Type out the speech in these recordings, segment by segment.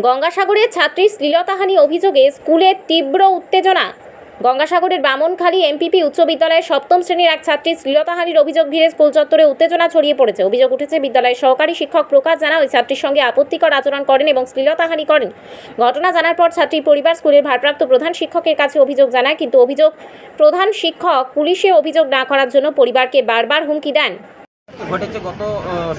গঙ্গাসাগরের ছাত্রী শ্লীলতাহানি অভিযোগে স্কুলে তীব্র উত্তেজনা। গঙ্গাসাগরের বামনখালী এমপিপি উচ্চ বিদ্যালয়ের সপ্তম শ্রেণির এক ছাত্রী শ্লীলতাহানির অভিযোগ ঘিরে স্কুল চত্বরে উত্তেজনা ছড়িয়ে পড়েছে। অভিযোগ উঠেছে, বিদ্যালয়ের সহকারী শিক্ষক প্রকাশ জানা ওই ছাত্রীর সঙ্গে আপত্তিকর আচরণ করেন এবং শ্লীলতাহানি করেন। ঘটনা জানার পর ছাত্রীর পরিবার স্কুলের ভারপ্রাপ্ত প্রধান শিক্ষকের কাছে অভিযোগ জানায়, কিন্তু অভিযোগ, প্রধান শিক্ষক পুলিশে অভিযোগ না করার জন্য পরিবারকে বারবার হুমকি দেন। ঘটেছে গত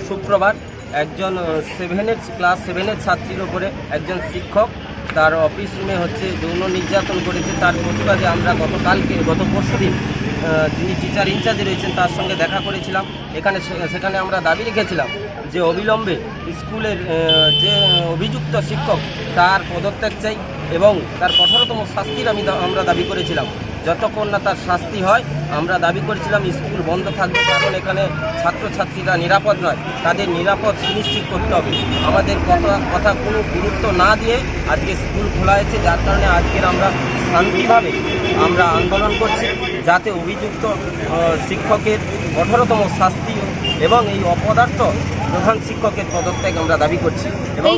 শুক্রবার। একজন সেভেনের ক্লাস সেভেনের ছাত্রীর ওপরে একজন শিক্ষক, তার অফিস রুমে হচ্ছে যৌন নির্যাতন করেছে। তার প্রতিবাদে আমরা গতকালকে, গত পরশু দিন যিনি টিচার ইনচার্জে রয়েছেন, তার সঙ্গে দেখা করেছিলাম। এখানে সেখানে আমরা দাবি রেখেছিলাম যে অবিলম্বে স্কুলের যে অভিযুক্ত শিক্ষক, তার পদত্যাগ চাই এবং তার কঠোরতম শাস্তির আমি আমরা দাবি করেছিলাম। যতক্ষণ না তার শাস্তি হয় আমরা দাবি করেছিলাম স্কুল বন্ধ থাকবে কারণ এখানে ছাত্রছাত্রীরা নিরাপদ নয়। তাদের নিরাপদ সুনিশ্চিত করতে হবে। আমাদের কথা কথা কোনো গুরুত্ব না দিয়ে আজকে স্কুল খোলা হয়েছে যার কারণে আজকের আমরা শান্তিভাবে আমরা আন্দোলন করছি যাতে অভিযুক্ত শিক্ষকের কঠোরতম শাস্তি এবং এই অপদার্থ প্রধান শিক্ষকের পদত্যাগ আমরা দাবি করছি। এবং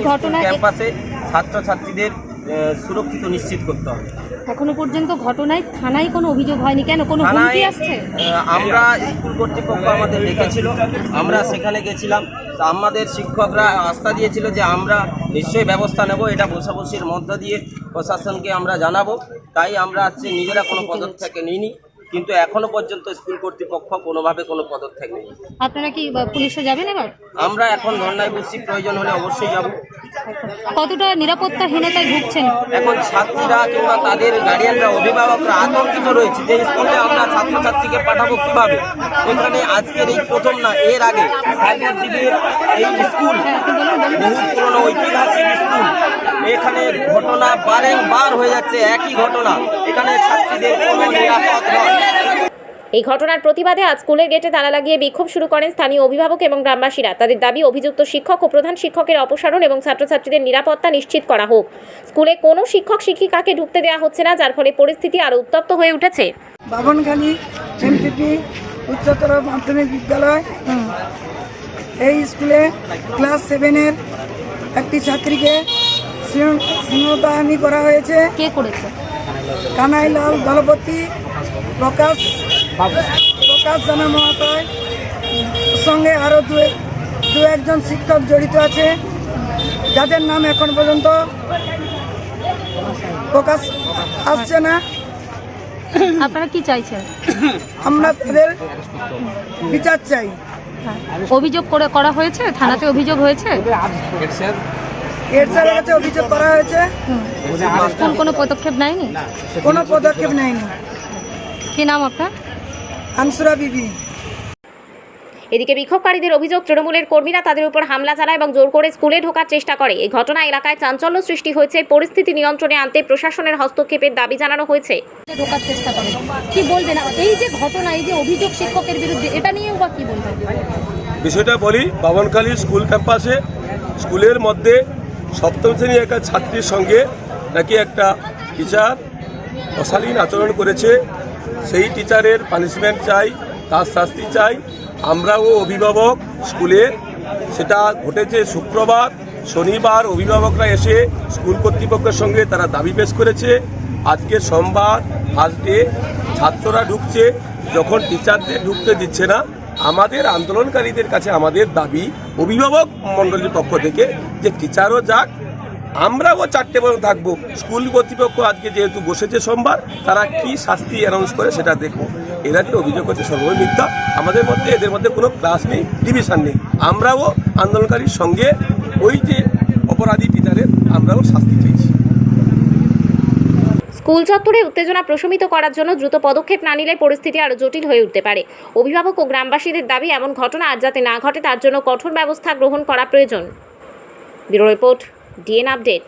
ক্যাম্পাসে ছাত্রছাত্রীদের সুরক্ষিত নিশ্চিত করতে হবে। এখনও পর্যন্ত ঘটনায় থানায় কোনো অভিযোগ হয়নি কেন? কোনো হুমকি আসছে? আমরা স্কুল কর্তৃপক্ষ আমাদের ডেকেছিল। আমরা সেখানে গেছিলাম। আমাদের শিক্ষকরা আস্থা দিয়েছিল যে আমরা নিশ্চয়ই ব্যবস্থা নেব। এটা বসাবসির মধ্য দিয়ে প্রশাসনকে আমরা জানাব। তাই আমরা আজকে নিজেরা কোনো পদক্ষেপ নিইনি। কিন্তু এখনও পর্যন্ত স্কুল কর্তৃপক্ষ কোনোভাবে কোনো পদক্ষেপ নেই আপনারা কি পুলিশে যাবেন এবার? আমরা এখন ধর্নায় বসছি প্রয়োজন হলে অবশ্যই যাব। কতটা নিরাপত্তাহীনতায় ভুগছেন? এখন ছাত্রীরা কিংবা তাদের গার্ডিয়ানরা অভিভাবকরা আতঙ্কিত রয়েছে যে স্কুলে আমরা ছাত্রছাত্রীকে পাঠাবো কীভাবে? এখানে আজকের এই প্রথম না এর আগে সাইকেল এই স্কুল বহু পুরনো ঐতিহাসিক স্কুল এখানে ঘটনা বারেংবার হয়ে যাচ্ছে একই ঘটনা। এখানে ছাত্রীদের কোনো নিরাপদ নয়। এই ঘটনার প্রতিবাদে আজ স্কুলের গেটে তালা লাগিয়ে বিক্ষোভ শুরু করেন স্থানীয় অভিভাবক এবং গ্রামবাসীরা। তাদের দাবি অভিযুক্ত শিক্ষক ও প্রধান শিক্ষকের অপসারণ এবং ছাত্রছাত্রীদের নিরাপত্তা নিশ্চিত করা হোক। স্কুলে কোনো শিক্ষক শিক্ষিকাকে ঢুকতে দেওয়া হচ্ছে না যার ফলে পরিস্থিতি আরও উত্তপ্ত হয়ে উঠেছে। বাবনখালী উচ্চতর মাধ্যমিক বিদ্যালয়। এই স্কুলে ক্লাস সেভেনের একটি ছাত্রীকে সিংহতাহানি করা হয়েছে। কে করেছে? কানাইলাল দলপতি প্রকাশ প্রকাশ জানা মহাশয়। সঙ্গে আরও দু দু একজন শিক্ষক জড়িত আছে। যাদের নাম এখন পর্যন্ত প্রকাশ আসছে না। আপনারা কি চাইছেন? আমরা তাদের বিচার চাই। অভিযোগ করে করা হয়েছে? থানাতে অভিযোগ হয়েছে? এর স্যারের কাছে অভিযোগ করা হয়েছে। স্কুল কোনো পদক্ষেপ নেয়নি? কোনো পদক্ষেপ নেয়নি। কি নাম আপনার? আনসুরা বিবি। এদিকে বিক্ষোভকারীদের অভিযোগ তৃণমূলের কর্মীরা তাদের উপর হামলা চালায় এবং জোর করে স্কুলে ঢোকার চেষ্টা করে। এই ঘটনা এলাকায় চাঞ্চল্য সৃষ্টি হয়েছে। পরিস্থিতি নিয়ন্ত্রণে আনতে প্রশাসনের হস্তক্ষেপের দাবি জানানো হয়েছে। ঢোকার চেষ্টা করে। কি বলবেন এই যে ঘটনা এই যে অভিযোগ শিক্ষকের বিরুদ্ধে এটা নিয়েও বা কি বলবেন বিষয়টা বলি বামনখালী স্কুল ক্যাম্পাসে স্কুলের মধ্যে সপ্তম শ্রেণির একটা ছাত্রীর সঙ্গে নাকি একটা টিচার অশালীন আচরণ করেছে। সেই টিচারের পানিশমেন্ট চাই, তার শাস্তি চাই। আমরাও অভিভাবক স্কুলের সেটা ঘটেছে শুক্রবার, শনিবার অভিভাবকরা এসে স্কুল কর্তৃপক্ষের সঙ্গে তারা দাবি পেশ করেছে। আজকে সোমবার ফার্স্ট ডে ছাত্ররা ঢুকছে। যখন টিচারদের ঢুকতে দিচ্ছে না, আমাদের আন্দোলনকারীদের কাছে আমাদের দাবি অভিভাবক মণ্ডলীর পক্ষ থেকে যে টিচারও যাক, আমরাও চারটে পর্যন্ত থাকব। স্কুল কর্তৃপক্ষ আজকে যেহেতু বসেছে সোমবার, তারা কি শাস্তি অ্যানাউন্স করে সেটা দেখব। এরা যে অভিযোগ করছে সর্বই মিথ্যা, আমাদের মধ্যে, এদের মধ্যে কোনো ক্লাস নেই ডিভিশন নেই। আমরাও আন্দোলনকারীর সঙ্গে ওই যে অপরাধী টিচারের, আমরাও শাস্তি চাইছি। স্কুল চত্বরে উত্তেজনা প্রশমিত করার জন্য দ্রুত পদক্ষেপ না নিলে পরিস্থিতি আরও জটিল হয়ে উঠতে পারে। অভিভাবক ও গ্রামবাসীদের দাবি, এমন ঘটনা আর যাতে না ঘটে, তার জন্য কঠোর ব্যবস্থা গ্রহণ করা প্রয়োজন। Bureau report, DN update.